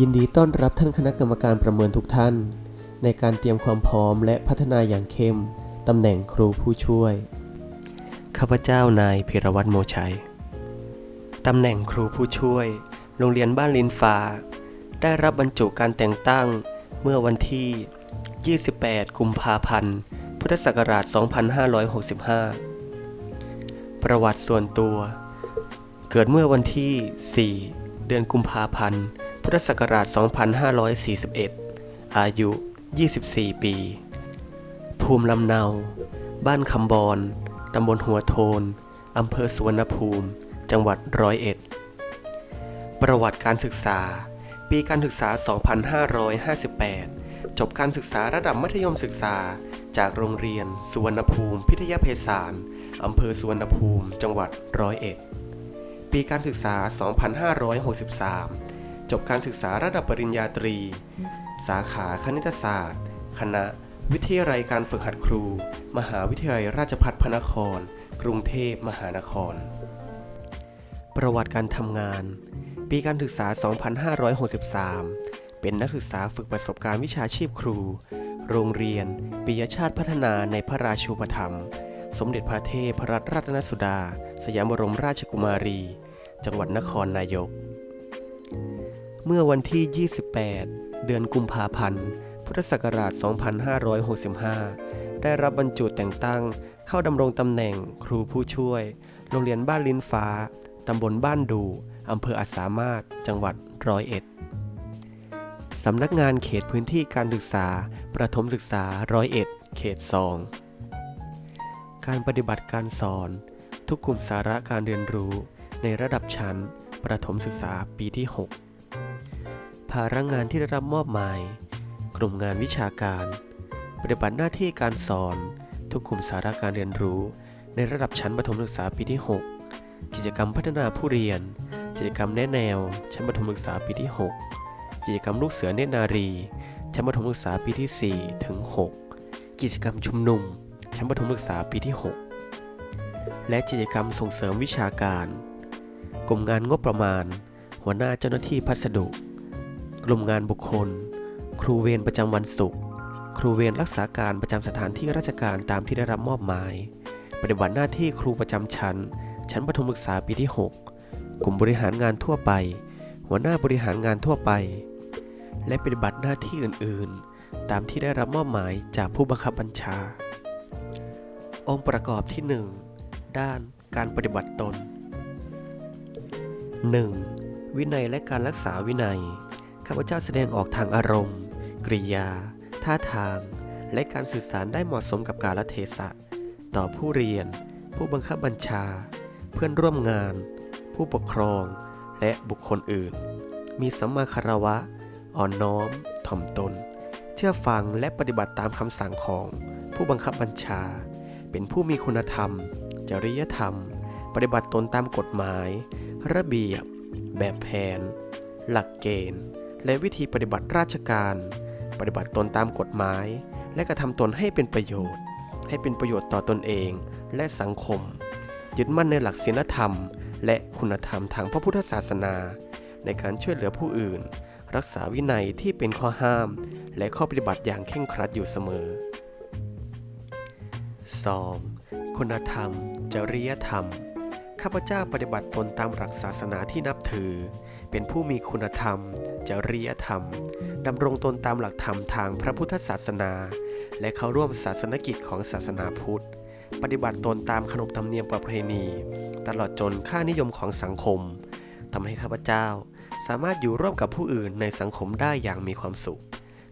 ยินดีต้อนรับท่านคณะกรรมการประเมินทุกท่าน ในการเตรียมความพร้อมและพัฒนาอย่างเข้ม ตำแหน่งครูผู้ช่วย ข้าพเจ้านายพิรวัตรโมชัย ตำแหน่งครูผู้ช่วย โรงเรียนบ้านลินฟ้า ได้รับบรรจุการแต่งตั้งเมื่อวันที่ 28 กุมภาพันธ์ พุทธศักราช 2565 ประวัติส่วนตัว เกิดเมื่อวันที่ 4 เดือนกุมภาพันธ์ พุทธศักราช 2541 อายุ 24 ปี ภูมิลำเนา บ้านคำบอนตำบลหัวโทน อำเภอสุวรรณภูมิ จังหวัดร้อยเอ็ด ประวัติการศึกษา ปีการศึกษา 2558 จบการศึกษาระดับมัธยมศึกษา จากโรงเรียน สุวรรณภูมิ พิทยาเพศารอำเภอสุวรรณภูมิ จังหวัดร้อยเอ็ด ปีการศึกษา 2563 จบการศึกษาระดับปริญญาตรี สาขาคณิตศาสตร์ คณะ วิทยาลัยการฝึกหัดครู มหาวิทยาลัยราชภัฏพระนคร กรุงเทพมหานคร ประวัติการทำงาน ปีการศึกษา 2563 เป็นนักศึกษาฝึกประสบการณ์วิชาชีพครู โรงเรียน ปิยชาติพัฒนาในพระราชูปถัมภ์สมเด็จพระเทพรัตนราชนสุดา สยามบรมราชกุมารี จังหวัดนครนายก เมื่อวันที่ 28 เดือนกุมภาพันธ์ พุทธศักราช 2565 ได้รับบรรจุแต่งตั้งเข้าดำรงตำแหน่งครูผู้ช่วย โรงเรียนบ้านลิ้นฟ้า ตำบลบ้านดู อำเภออาสามารถ จังหวัดร้อยเอ็ดสำนักงานเขตพื้นที่การศึกษา ประถมศึกษาร้อยเอ็ด เขต2การปฏิบัติการสอน ทุกกลุ่มสาระการเรียนรู้ในระดับชั้น ประถมศึกษาปีที่ 6 ภาระงานที่ได้รับมอบหมาย กลุ่มงานวิชาการ ปฏิบัติหน้าที่การสอน ทุกกลุ่มสาระการเรียนรู้ ในระดับชั้นประถมศึกษาปีที่ 6 กิจกรรมพัฒนาผู้เรียน กิจกรรมแนะแนว ชั้นประถมศึกษาปีที่ 6 กิจกรรมลูกเสือเนตรนารี ชั้นประถมศึกษาปีที่ 4 ถึง 6 กิจกรรมชุมนุม ชั้นประถมศึกษาปีที่ 6 และกิจกรรมส่งเสริมวิชาการ กลุ่มงานงบประมาณ หัวหน้าเจ้าหน้าที่พัสดุ กลุ่มงานบุคคล ครูเวรประจำวันศุกร์ ครูเวรรักษาการประจำสถานที่ราชการตามที่ได้รับมอบหมาย ปฏิบัติหน้าที่ครูประจำชั้น ชั้นประถมศึกษาปีที่ 6 กลุ่มบริหารงานทั่วไป หัวหน้าบริหารงานทั่วไป และปฏิบัติหน้าที่อื่น ๆ ตามที่ได้รับมอบหมายจากผู้บังคับบัญชา องค์ประกอบที่ 1 ด้านการปฏิบัติตน 1. วินัยและการรักษาวินัย ข้าพเจ้าแสดงออกทางอารมณ์ กริยา ท่าทาง และการสื่อสารได้เหมาะสมกับกาลเทศะ ต่อผู้เรียน ผู้บังคับบัญชา เพื่อนร่วมงาน ผู้ปกครอง และบุคคลอื่น มีสัมมาคารวะ อ่อนน้อม ถ่อมตน เชื่อฟังและปฏิบัติตามคำสั่งของผู้บังคับบัญชา เป็นผู้มีคุณธรรม จริยธรรม ปฏิบัติตนตามกฎหมาย ระเบียบ แบบแผน หลักเกณฑ์ และวิธีปฏิบัติราชการ ปฏิบัติตนตามกฎหมาย และกระทำตนให้เป็นประโยชน์ ให้เป็นประโยชน์ต่อตนเองและสังคม ยึดมั่นในหลักศีลธรรม และคุณธรรมทางพระพุทธศาสนา ในการช่วยเหลือผู้อื่น รักษาวินัยที่เป็นข้อห้าม และข้อปฏิบัติอย่างเคร่งครัดอยู่เสมอ 2. คุณธรรม จริยธรรม ข้าพเจ้าปฏิบัติตนตามหลักศาสนาที่นับถือ เป็นผู้มีคุณธรรม จริยธรรม ดำรงตนตามหลักธรรมทางพระพุทธศาสนา และเข้าร่วมศาสนกิจของศาสนาพุทธ ปฏิบัติตนตามขนบธรรมเนียมประเพณี ตลอดจนค่านิยมของสังคมทำให้ข้าพเจ้า สามารถอยู่ร่วมกับผู้อื่นในสังคมได้อย่างมีความสุข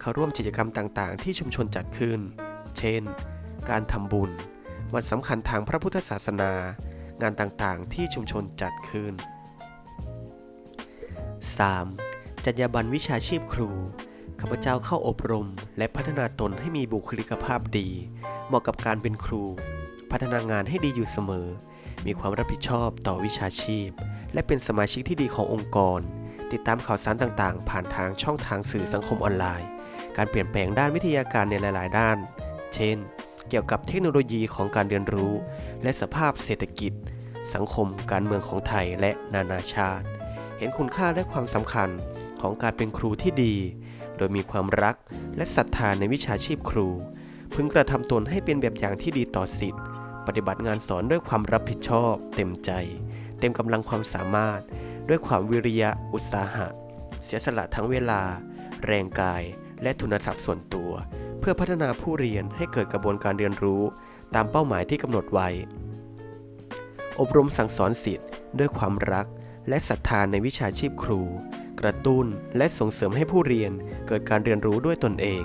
เข้าร่วมกิจกรรมต่างๆ ที่ชุมชนจัดขึ้น เช่น การทำบุญ วันสำคัญทางพระพุทธศาสนา งานต่างๆ ที่ชุมชนจัดขึ้น 3. จรรยาบรรณวิชาชีพครู ข้าพเจ้าเข้าอบรม และพัฒนาตนให้มีบุคลิกภาพดี เหมาะกับการเป็นครู พัฒนางานให้ดีอยู่เสมอ มีความรับผิดชอบต่อวิชาชีพ และเป็นสมาชิกที่ดีขององค์กร ติดตามข่าวสารต่างๆ ผ่านทางช่องทางสื่อสังคมออนไลน์ การเปลี่ยนแปลงด้านวิทยาการในหลาย ๆ ด้าน เช่น เกี่ยวกับเทคโนโลยีของการเรียนรู้ และสภาพเศรษฐกิจ สังคม การเมืองของไทยและนานาชาติ เห็นคุณค่าและความสำคัญของการเป็นครูที่ดี โดยมีความรักและศรัทธาในวิชาชีพครู พึงกระทำตนให้เป็นแบบอย่างที่ดีต่อสิทธิ์ปฏิบัติงานสอนด้วยความรับผิดชอบ เต็มใจ เต็มกำลังความสามารถ ด้วยความวิริยะอุตสาหะ เสียสละทั้งเวลา แรงกาย และทุนทรัพย์ส่วนตัว เพื่อพัฒนาผู้เรียนให้เกิดกระบวนการเรียนรู้ ตามเป้าหมายที่กำหนดไว้ อบรมสั่งสอนสิทธิ์ด้วยความรัก และศรัทธาในวิชาชีพครู กระตุ้นและส่งเสริมให้ผู้เรียนเกิดการเรียนรู้ด้วยตนเอง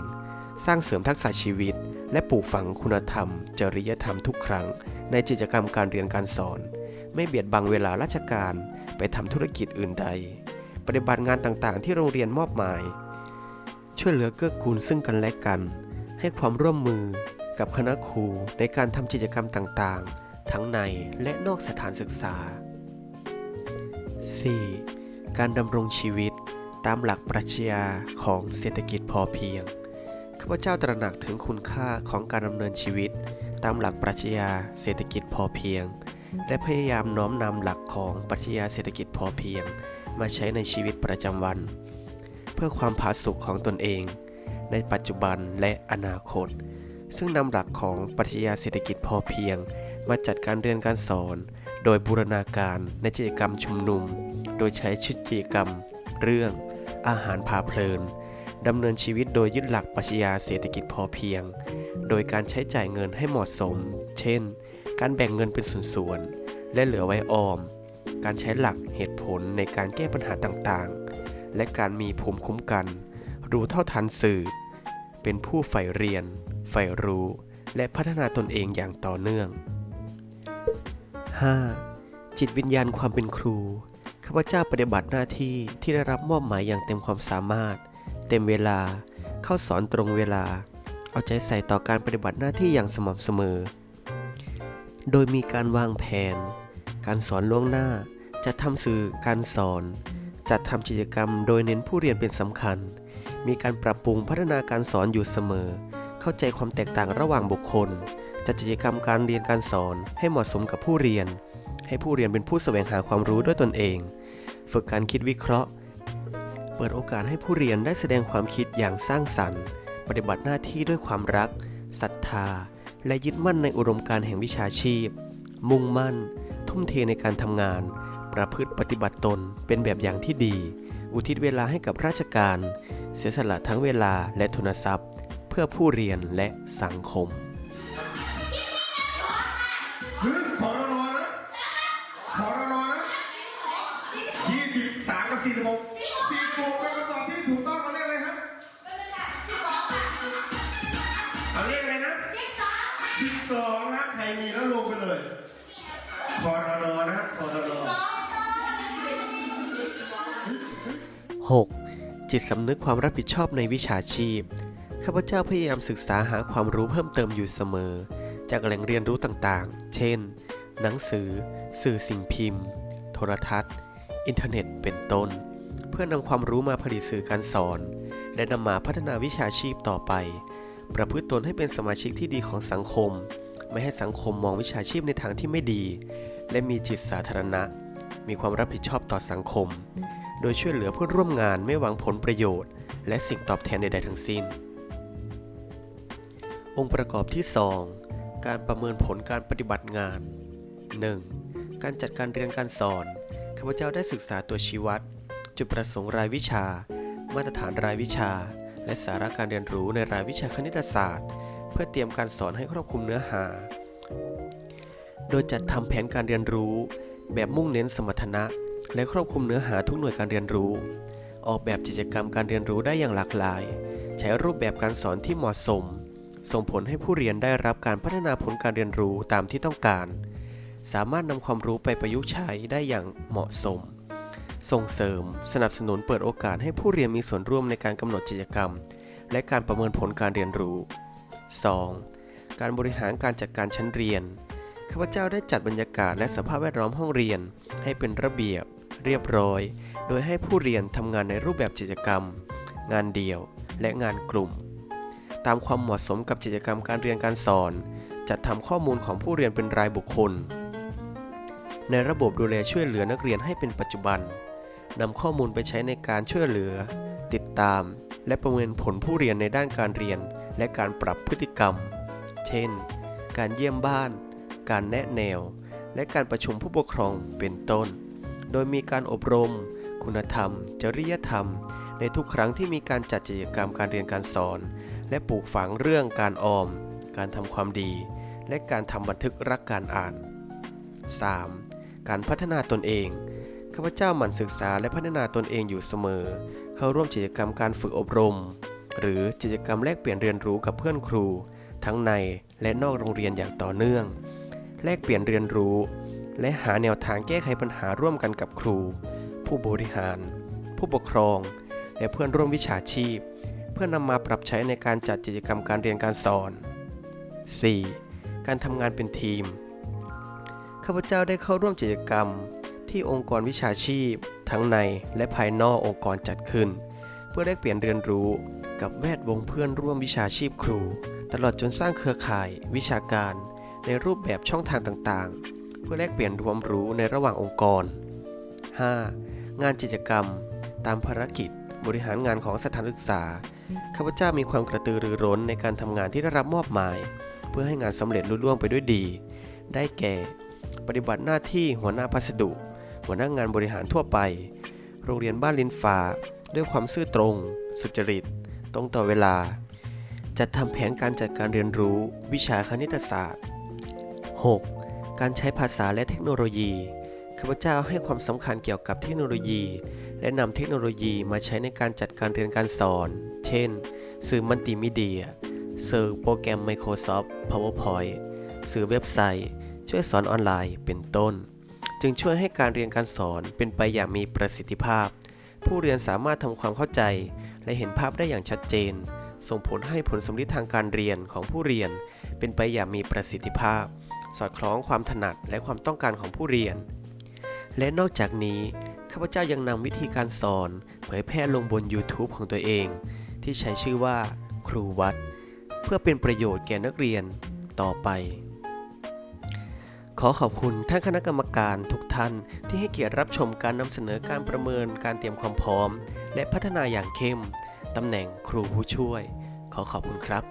สร้างเสริมทักษะชีวิต และปลูกฝังคุณธรรม จริยธรรมทุกครั้ง ในกิจกรรมการเรียนการสอน ไม่เบียดบังเวลาราชการ ไปทำธุรกิจอื่นใด ปฏิบัติงานต่างๆ ที่โรงเรียนมอบหมาย ช่วยเหลือเกื้อกูลซึ่งกันและกัน ให้ความร่วมมือกับคณะครูในการทำกิจกรรมต่างๆ ทั้งในและนอกสถานศึกษา 4. การดำรงชีวิตตามหลักปรัชญาของเศรษฐกิจพอเพียง ข้าพเจ้าตระหนักถึงคุณค่าของการดำเนินชีวิต ตามหลักปรัชญาเศรษฐกิจพอเพียง และพยายามน้อมนำหลักของปรัชญาเศรษฐกิจพอเพียง มาใช้ในชีวิตประจำวัน เพื่อความผาสุกของตนเอง ในปัจจุบันและอนาคต ซึ่งนำหลักของปรัชญาเศรษฐกิจพอเพียง มาจัดการเรียนการสอน โดยบูรณาการในกิจกรรมชุมนุม โดยใช้ชุดกิจกรรม เรื่อง อาหารพาเพลินดำเนินชีวิตโดยยึดหลักปรัชญาเศรษฐกิจพอเพียง โดยการใช้จ่ายเงินให้เหมาะสม เช่น การแบ่งเงินเป็นส่วนๆ และเหลือไว้ออม การใช้หลักเหตุผลในการแก้ปัญหาต่างๆ และการมีภูมิคุ้มกัน รู้เท่าทันสื่อ เป็นผู้ใฝ่เรียน ใฝ่รู้ และพัฒนาตนเองอย่างต่อเนื่อง 5. จิตวิญญาณความเป็นครู ข้าพเจ้าปฏิบัติหน้าที่ที่ได้รับมอบหมายอย่างเต็มความสามารถ เต็มเวลา เข้าสอนตรงเวลา เอาใจใส่ต่อการปฏิบัติหน้าที่อย่างสม่ำเสมอ โดยมีการวางแผน การสอนล่วงหน้า จัดทำสื่อการสอน จัดทำกิจกรรม โดยเน้นผู้เรียนเป็นสำคัญ มีการปรับปรุงพัฒนาการสอนอยู่เสมอ เข้าใจความแตกต่างระหว่างบุคคล จัดกิจกรรมการเรียนการสอนให้เหมาะสมกับผู้เรียน ให้ผู้เรียนเป็นผู้แสวงหาความรู้ด้วยตนเอง ฝึกการคิดวิเคราะห์ เปิดโอกาสให้ผู้เรียนได้แสดงความคิดอย่างสร้างสรรค์ ปฏิบัติหน้าที่ด้วยความรักศรัทธา และยึดมั่นในอุดมการแห่งวิชาชีพ มุ่งมั่น ทุ่มเทในการทำงาน ประพฤติปฏิบัติตนเป็นแบบอย่างที่ดี อุทิศเวลาให้กับราชการ เสียสละทั้งเวลาและทุนทรัพย์ เพื่อผู้เรียนและสังคม คือขอรนอนะขอรนอนะยี่สิบ สี่สิบหกสี่สิบหกเป็นคำตอบที่ถูกต้องเราเรียกอะไรครับเอาเรียกอะไรนะสิบสองครับใครมีแล้วลงไปเลยขอรนอนะขอรนอ 6. จิตสำนึกความรับผิดชอบในวิชาชีพ ข้าพเจ้าพยายามศึกษาหาความรู้เพิ่มเติมอยู่เสมอ จากแหล่งเรียนรู้ต่างๆ เช่น หนังสือ สื่อสิ่งพิมพ์ โทรทัศน์ อินเทอร์เน็ต เป็นต้น เพื่อนำความรู้มาผลิตสื่อการสอน และนำมาพัฒนาวิชาชีพต่อไป ประพฤติตนให้เป็นสมาชิกที่ดีของสังคม ไม่ให้สังคมมองวิชาชีพในทางที่ไม่ดี และมีจิตสาธารณะ มีความรับผิดชอบต่อสังคม โดยช่วยเหลือเพื่อนร่วมงานไม่หวังผลประโยชน์ และสิ่งตอบแทนใดๆทั้งสิ้น องค์ประกอบที่ 2 การประเมินผลการปฏิบัติงาน 1. การจัดการเรียนการสอน พเจ้าได้ศึกษาตัวชี้วัด จุดประสงค์รายวิชา มาตรฐานรายวิชา และสาระการเรียนรู้ในรายวิชาคณิตศาสตร์ เพื่อเตรียมการสอนให้ครอบคลุมเนื้อหา โดยจัดทำแผนการเรียนรู้ แบบมุ่งเน้นสมรรถนะ และครอบคลุมเนื้อหาทุกหน่วยการเรียนรู้ ออกแบบกิจกรรมการเรียนรู้ได้อย่างหลากหลาย ใช้รูปแบบการสอนที่เหมาะสม ส่งผลให้ผู้เรียนได้รับการพัฒนาผลการเรียนรู้ตามที่ต้องการ สามารถนำความรู้ไปประยุกต์ใช้ได้อย่างเหมาะสม ส่งเสริม สนับสนุนเปิดโอกาสให้ผู้เรียนมีส่วนร่วมในการกำหนดกิจกรรม และการประเมินผลการเรียนรู้ 2. การบริหารการจัดการชั้นเรียน ข้าพเจ้าได้จัดบรรยากาศและสภาพแวดล้อมห้องเรียน ให้เป็นระเบียบ เรียบร้อย โดยให้ผู้เรียนทำงานในรูปแบบกิจกรรม งานเดี่ยว และงานกลุ่ม ตามความเหมาะสมกับกิจกรรมการเรียนการสอน จัดทำข้อมูลของผู้เรียนเป็นรายบุคคล ในระบบดูแลช่วยเหลือนักเรียนให้เป็นปัจจุบันนำข้อมูลไปใช้ในการช่วยเหลือ ติดตาม และประเมินผลผู้เรียนในด้านการเรียน และการปรับพฤติกรรม เช่น การเยี่ยมบ้าน การแนะแนว และการประชุมผู้ปกครองเป็นต้น โดยมีการอบรม คุณธรรม จริยธรรม ในทุกครั้งที่มีการจัดกิจกรรมการเรียนการสอน และปลูกฝังเรื่องการออม การทำความดี และการทำบันทึกรักการอ่าน 3. การพัฒนาตนเอง ข้าพเจ้าหมั่นศึกษาและพัฒนาตนเองอยู่เสมอ เข้าร่วมกิจกรรมการฝึกอบรม หรือกิจกรรมแลกเปลี่ยนเรียนรู้กับเพื่อนครู ทั้งในและนอกโรงเรียนอย่างต่อเนื่อง แลกเปลี่ยนเรียนรู้ และหาแนวทางแก้ไขปัญหาร่วมกันกับครู ผู้บริหาร ผู้ปกครอง และเพื่อนร่วมวิชาชีพ เพื่อนำมาปรับใช้ในการจัดกิจกรรมการเรียนการสอน 4. การทำงานเป็นทีม ข้าพเจ้าได้เข้าร่วมกิจกรรม ที่องค์กรวิชาชีพ ทั้งในและภายนอกองค์กรจัดขึ้น เพื่อแลกเปลี่ยนเรียนรู้กับแวดวงเพื่อนร่วมวิชาชีพครู ตลอดจนสร้างเครือข่ายวิชาการ ในรูปแบบช่องทางต่างๆ เพื่อแลกเปลี่ยนรวมรู้ในระหว่างองค์กร 5. งานกิจกรรม ตามภารกิจบริหารงานของสถานศึกษาข้าพเจ้ามีความกระตือรือร้นในการทำงานที่ได้รับมอบหมาย เพื่อให้งานสำเร็จลุล่วงไปด้วยดี ได้แก่ ปฏิบัติหน้าที่หัวหน้าพัสดุ หัวหน้างานบริหารทั่วไป โรงเรียนบ้านลินฟ้าด้วยความซื่อตรง สุจริต ตรงต่อเวลา จัดทำแผนการจัดการเรียนรู้วิชาคณิตศาสตร์ 6. การใช้ภาษาและเทคโนโลยีข้าพเจ้าให้ความสำคัญเกี่ยวกับเทคโนโลยี และนำเทคโนโลยีมาใช้ในการจัดการเรียนการสอน เช่น สื่อมัลติมีเดีย สื่อโปรแกรม Microsoft PowerPoint สื่อเว็บไซต์ ช่วยสอนออนไลน์เป็นต้น จึงช่วยให้การเรียนการสอนเป็นไปอย่างมีประสิทธิภาพ ผู้เรียนสามารถทำความเข้าใจ และเห็นภาพได้อย่างชัดเจน ส่งผลให้ผลสำลิดทางการเรียนของผู้เรียน เป็นไปอย่างมีประสิทธิภาพ สอดคล้องความถนัดและความต้องการของผู้เรียน และนอกจากนี้ข้าพเจ้ายังนำวิธีการสอน เผยแพร่ลงบน YouTube ของตัวเอง ที่ใช้ชื่อว่า ครูวัด เพื่อเป็นประโยชน์แก่นักเรียนต่อไป ขอขอบคุณท่านคณะกรรมการทุกท่านที่ให้เกียรติรับชมการนำเสนอการประเมินการเตรียมความพร้อม และพัฒนาอย่างเข้มตำแหน่งครูผู้ช่วย ขอขอบคุณครับ